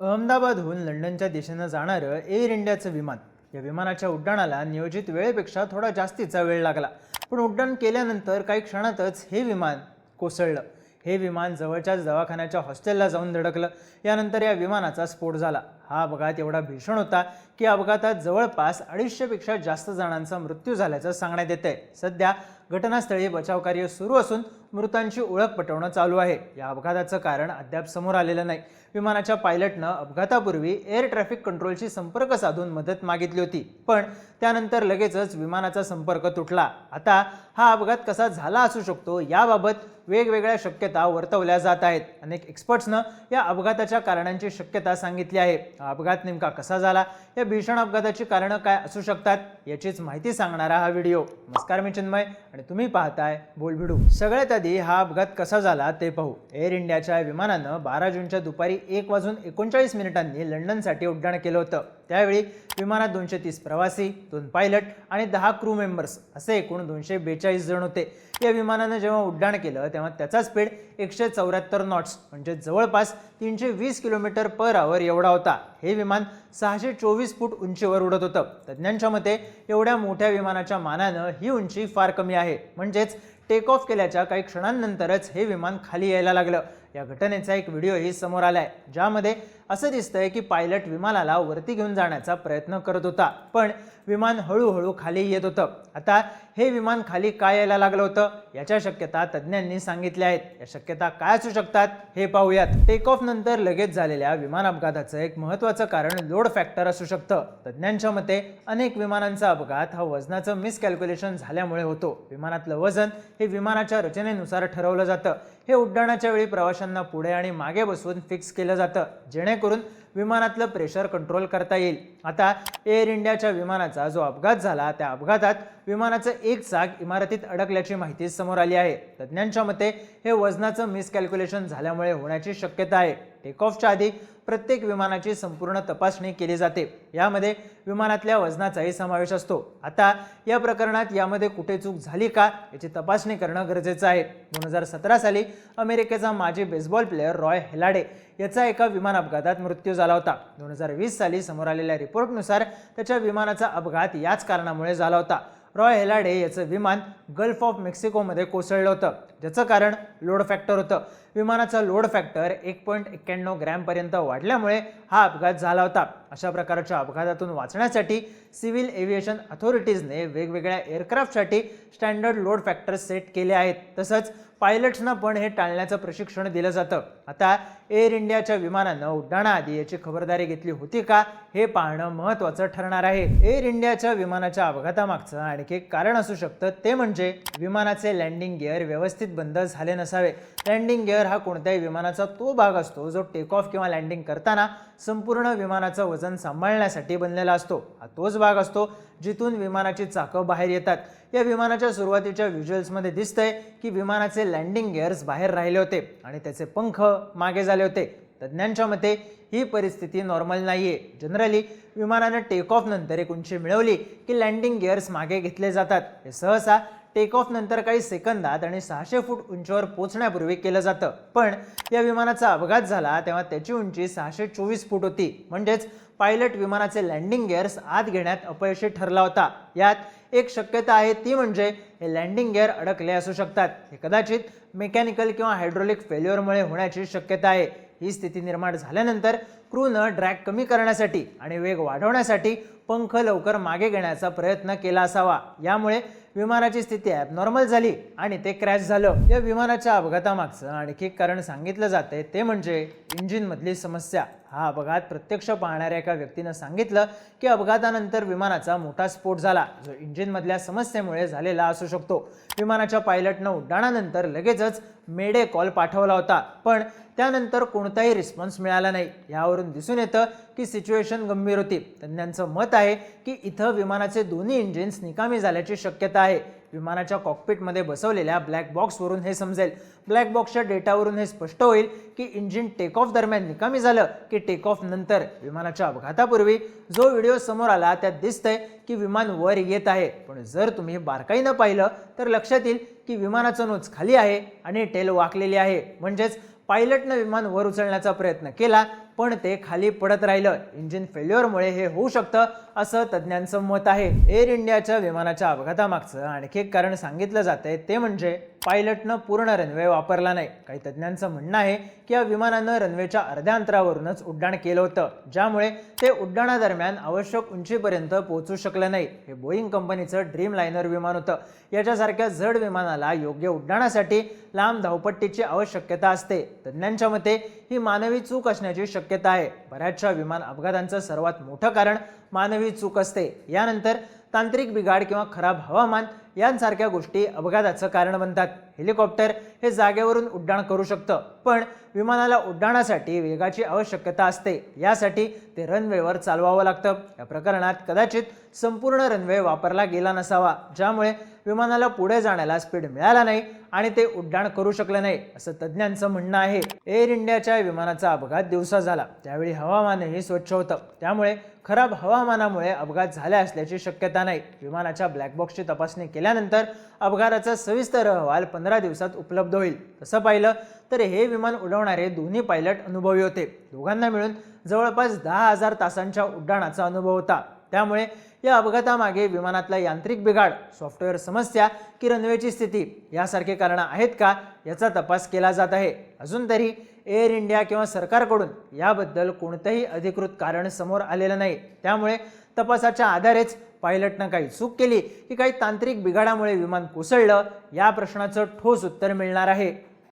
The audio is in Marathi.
अहमदाबादहून लंडनच्या दिशेनं जाणारं एअर इंडियाचं विमान या विमानाच्या उड्डाणाला नियोजित वेळेपेक्षा थोडा जास्तीचा वेळ लागला. पण उड्डाण केल्यानंतर काही क्षणातच हे विमान कोसळलं. हे विमान जवळच्याच दवाखान्याच्या हॉस्टेलला जाऊन धडकलं. यानंतर या विमानाचा स्फोट झाला. हा अपघात एवढा भीषण होता की अपघातात जवळपास अडीचशेपेक्षा जास्त जणांचा मृत्यू झाल्याचं सांगण्यात येत आहे सध्या घटनास्थळी बचावकार्य सुरू असून मृतांची ओळख पटवणं चालू आहे. या अपघाताचं कारण अद्याप समोर आलेलं नाही. विमानाच्या पायलटनं अपघातापूर्वी एअर ट्रॅफिक कंट्रोलशी संपर्क साधून मदत मागितली होती. पण त्यानंतर लगेचच विमानाचा संपर्क तुटला. आता हा अपघात कसा झाला असू शकतो याबाबत वेगवेगळ्या शक्यता वर्तवल्या जात आहेत. अनेक एक्सपर्ट्सनं या अपघाताच्या कारणांची शक्यता सांगितली आहे. हा अपघात नेमका कसा झाला या भीषण अपघाताची कारणं काय असू शकतात याचीच माहिती सांगणारा हा व्हिडिओ. नमस्कार मी चिन्मय आणि तुम्ही पाहताय बोलभिडू सगळ्यात आधी हा अपघात कसा झाला ते पाहू. एअर इंडियाच्या विमानानं बारा जूनच्या दुपारी एक वाजून एकोणचाळीस मिनिटांनी लंडनसाठी उड्डाण केलं होतं. त्यावेळी विमानात दोनशे तीस प्रवासी दोन पायलट आणि दहा क्रू मेंबर्स असे एकूण दोनशे बेचाळीस जण होते. या विमानानं जेव्हा उड्डाण केलं तेव्हा त्याचा स्पीड एकशे चौऱ्याहत्तर नॉट्स म्हणजे जवळपास तीनशे वीस किलोमीटर पर आवर एवढा होता. हे विमान सहाशे चोवीस फूट उंचीवर उडत होतं. तज्ज्ञांच्या मते एवढ्या मोठ्या विमानाच्या मानानं ही उंची फार कमी आहे. म्हणजेच टेक ऑफ केल्याच्या काही क्षणांनंतरच हे विमान खाली यायला लागलं. या घटनेचा एक व्हिडिओही समोर आलाय ज्यामध्ये असं दिसतंय की पायलट विमानाला वरती घेऊन जाण्याचा प्रयत्न करत होता पण विमान हळूहळू खाली येत होतं. आता हे विमान खाली काय यायला लागलं होतं याच्या शक्यता तज्ज्ञांनी सांगितल्या आहेत. या शक्यता काय असू शकतात हे पाहूयात. टेक ऑफ नंतर लगेच झालेल्या विमान अपघाताचं एक महत्त्वाचं कारण लोड फॅक्टर असू शकतं. तज्ज्ञांच्या मते अनेक विमानांचा अपघात हा वजनाचं मिसकॅल्क्युलेशन झाल्यामुळे होतो. विमानातलं वजन हे विमानाच्या रचनेनुसार ठरवलं जातं. हे उड्डाणाच्या वेळी प्रवाशांना पुढे आणि मागे बसवून फिक्स केलं जातं. जेणेकरून विमानातलं प्रेशर कंट्रोल करता येईल. आता एअर इंडियाच्या विमानाचा जो अपघात झाला त्या अपघातात विमानाचं एक चाक इमारतीत अडकल्याची माहिती समोर आली आहे. तज्ज्ञांच्या मते हे वजनाचं मिसकॅल्क्युलेशन झाल्यामुळे होण्याची शक्यता आहे. टेक ऑफच्या आधी प्रत्येक विमानाची संपूर्ण तपासणी केली जाते. यामध्ये विमानातल्या वजनाचाही समावेश असतो. आता या प्रकरणात यामध्ये कुठे चूक झाली का याची तपासणी करणं गरजेचं आहे. दोन हजार सतरा साली अमेरिकेचा माजी बेसबॉल प्लेअर रॉय हेलाडे याचा एका विमान अपघातात मृत्यू झाला होता. दोन हजार वीस साली समोर आलेल्या रिपोर्टनुसार त्याच्या विमानाचा अपघात याच कारणामुळे झाला होता. रॉय हेलाडे याचं विमान गल्फ ऑफ मेक्सिकोमध्ये कोसळलं होतं ज्याचं कारण लोड फॅक्टर होतं. विमानाचा लोड फॅक्टर एक पॉईंट एक्क्याण्णव ग्रॅमपर्यंत वाढल्यामुळे हा अपघात झाला होता. अशा प्रकारच्या अपघातातून वाचण्यासाठी सिव्हिल एव्हिएशन अथॉरिटीजने वेगवेगळ्या एअरक्राफ्टसाठी स्टँडर्ड लोड फॅक्टर सेट केले आहेत. तसंच पायलट्सना पण हे टाळण्याचं प्रशिक्षण दिलं जातं. आता एअर इंडियाच्या विमानानं उड्डाणाआधी याची खबरदारी घेतली होती का हे पाहणं महत्त्वाचं ठरणार आहे. एअर इंडियाच्या विमानाच्या अपघातामागचं आणखी एक कारण असू शकतं ते म्हणजे विमानाचे लँडिंग गिअर व्यवस्थित बंद झाले नसावे. लँडिंग गिअर हा कोणत्याही विमानाचा तो भाग असतो जो टेक ऑफ किंवा लँडिंग करताना संपूर्ण विमानाचं वजन सांभाळण्यासाठी बनलेला असतो. हा तोच भाग असतो जिथून विमानाची चाकं बाहेर येतात. या विमानाच्या सुरुवातीच्या व्हिज्युअल्समध्ये दिसतंय की विमानाचे लँडिंग गिअर्स बाहेर राहिले होते आणि त्याचे पंख मागे झाले होते. तज्ज्ञांच्या मते ही परिस्थिती नॉर्मल नाही आहे जनरली विमानानं टेक ऑफ नंतर एक उंची मिळवली की लँडिंग गिअर्स मागे घेतले जातात. हे सहसा टेक ऑफ नंतर काही सेकंदात आणि सहाशे फूट उंचीवर पोहोचण्यापूर्वी केलं जातं. पण या विमानाचा अपघात झाला तेव्हा त्याची उंची सहाशे चोवीस फूट होती. म्हणजेच पायलट विमानाचे लँडिंग गिअर्स आत घेण्यात अपयशी ठरला होता. यात एक शक्यता आहे ती म्हणजे हे लँडिंग गिअर अडकले असू शकतात. हे कदाचित मेकॅनिकल किंवा हायड्रोलिक फेल्युअरमुळे होण्याची शक्यता आहे. ही स्थिती निर्माण झाल्यानंतर क्रूनं ड्रॅग कमी करण्यासाठी आणि वेग वाढवण्यासाठी पंख लवकर मागे घेण्याचा प्रयत्न केला असावा. यामुळे विमानाची स्थिती ॲबनॉर्मल झाली आणि ते क्रॅश झालं. या विमानाच्या अपघातामागचं आणखी एक कारण सांगितलं जाते ते म्हणजे इंजिनमधली समस्या. हा अपघात प्रत्यक्ष पाहणाऱ्या एका व्यक्तीनं सांगितलं की अपघातानंतर विमानाचा मोठा स्फोट झाला. जो इंजिनमधल्या समस्येमुळे झालेला असू शकतो. विमानाच्या पायलटनं उड्डाणानंतर लगेचच मेडे कॉल पाठवला होता. पण त्यानंतर कोणताही रिस्पॉन्स मिळाला नाही. यावरून दिसून येतं की सिच्युएशन गंभीर होती. तज्ज्ञांचं मत आहे की इथं विमानाचे दोन्ही इंजिन्स निकामी झाल्याची शक्यता आहे. विमानाच्या कॉकपिटमध्ये बसवलेल्या ब्लॅक बॉक्सवरून हे समजेल. ब्लॅक बॉक्सच्या डेटावरून हे स्पष्ट होईल की इंजिन टेक ऑफ दरम्यान निकामी झालं की टेक ऑफ नंतर. विमानाच्या अपघातापूर्वी जो व्हिडिओ समोर आला त्यात दिसतंय की विमान वर येत आहे. पण जर तुम्ही बारकाईनं पाहिलं तर लक्षात येईल की विमानाचं नोच खाली आहे आणि टेल वाकलेली आहे. म्हणजेच पायलटनं विमान वर उचलण्याचा प्रयत्न केला पण ते खाली पडत राहिलं. इंजिन फेल्युअरमुळे हे होऊ शकतं असं तज्ज्ञांचं मत आहे. एअर इंडियाच्या विमानाच्या अपघातामागचं आणखी एक कारण सांगितलं जातंय ते म्हणजे पायलटनं पूर्ण रनवे वापरला नाही. काही तज्ज्ञांचं म्हणणं आहे की या विमानानं रनवेच्या अर्ध्या अंतरावरूनच उड्डाण केलं होतं. ज्यामुळे ते उड्डाणादरम्यान आवश्यक उंचीपर्यंत पोहोचू शकलं नाही. हे बोईंग कंपनीचं ड्रीम लायनर विमान होतं. याच्यासारख्या जड विमानाला योग्य उड्डाणासाठी लांब धावपट्टीची आवश्यकता असते. तज्ज्ञांच्या मते ही मानवी चूक असण्याची शक्यता आहे. बऱ्याचशा विमान अपघातांचं सर्वात मोठं कारण मानवी चूक असते. यानंतर तांत्रिक बिघाड किंवा खराब हवामान यांसारख्या गोष्टी अपघाताचं कारण बनतात. हेलिकॉप्टर हे जागेवरून उड्डाण करू शकतं पण विमानाला उड्डाणासाठी वेगाची आवश्यकता असते. यासाठी ते रनवेवर चालवावं लागतं. या प्रकरणात कदाचित संपूर्ण रनवे वापरला गेला नसावा ज्यामुळे विमानाला पुढे जाण्याला स्पीड मिळाला नाही आणि ते उड्डाण करू शकलं नाही असं तज्ज्ञांचं म्हणणं आहे. एअर इंडियाच्या विमानाचा अपघात दिवसा झाला. त्यावेळी हवामानही स्वच्छ होतं. त्यामुळे खराब हवामानामुळे अपघात झाला असल्याची शक्यता नाही. विमानाच्या ब्लॅकबॉक्सची तपासणी केली पाहिल्यानंतर अपघाताचा सविस्तर अहवाल पंधरा दिवसात उपलब्ध होईल. तसं पाहिलं तर हे विमान उडवणारे दोन्ही पायलट अनुभवी होते. दोघांना मिळून जवळपास दहा हजार तासांच्या उड्डाणाचा अनुभव होता. त्यामुळे या अपघातामागे विमानातला यांत्रिक बिघाड सॉफ्टवेअर समस्या की रनवेची स्थिती यासारखे कारणं आहेत का याचा तपास केला जात आहे. अजून तरी एअर इंडिया किंवा सरकारकडून याबद्दल कोणतंही अधिकृत कारण समोर आलेलं नाही. त्यामुळे तपासाच्या आधारेच पायलटनं काही चूक केली की काही तांत्रिक बिघाडामुळे विमान कोसळलं या प्रश्नाचं ठोस उत्तर मिळणार आहे.